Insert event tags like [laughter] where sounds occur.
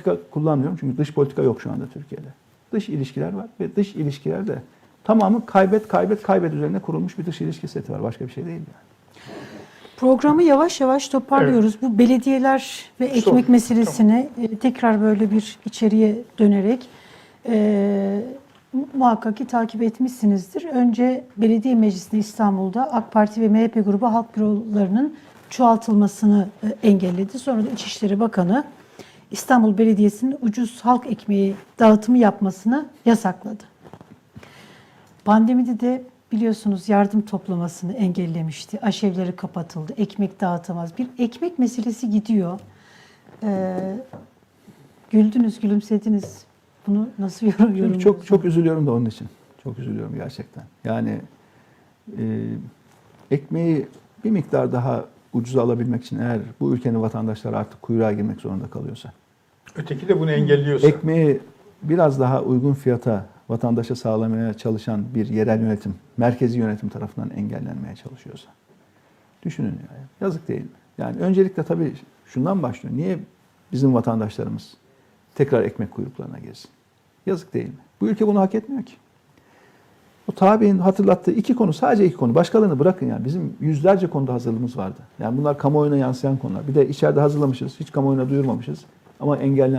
politika kullanmıyorum çünkü dış politika yok şu anda Türkiye'de. Dış ilişkiler var ve dış ilişkilerde tamamı kaybet kaybet kaybet üzerine kurulmuş bir dış ilişki seti var. Başka bir şey değil yani. Programı yavaş yavaş toparlıyoruz. Bu belediyeler ve ekmek Sor. meselesini e, tekrar böyle bir içeriye dönerek e, muhakkak ki takip etmişsinizdir. Önce Belediye Meclisi'nde İstanbul'da AK Parti ve MHP grubu halk bürolarının çoğaltılmasını e, engelledi. Sonra da İçişleri Bakanı İstanbul Belediyesi'nin ucuz halk ekmeği dağıtımı yapmasını yasakladı. Pandemide de biliyorsunuz yardım toplamasını engellemişti. Aşevleri kapatıldı. Ekmek dağıtamaz. Bir ekmek meselesi gidiyor. Ee, güldünüz, gülümsediniz. Bunu nasıl [laughs] yorumluyorsunuz? çok çok üzülüyorum da onun için. Çok üzülüyorum gerçekten. Yani e, ekmeği bir miktar daha ucuza alabilmek için eğer bu ülkenin vatandaşları artık kuyruğa girmek zorunda kalıyorsa, Öteki de bunu engelliyorsa. ekmeği biraz daha uygun fiyata vatandaşa sağlamaya çalışan bir yerel yönetim, merkezi yönetim tarafından engellenmeye çalışıyorsa. Düşünün ya. Yazık değil mi? Yani öncelikle tabii şundan başlıyor. Niye bizim vatandaşlarımız tekrar ekmek kuyruklarına girsin? Yazık değil mi? Bu ülke bunu hak etmiyor ki. O tabi'in hatırlattığı iki konu, sadece iki konu. Başkalarını bırakın yani. Bizim yüzlerce konuda hazırlığımız vardı. Yani bunlar kamuoyuna yansıyan konular. Bir de içeride hazırlamışız, hiç kamuoyuna duyurmamışız. Ama engellen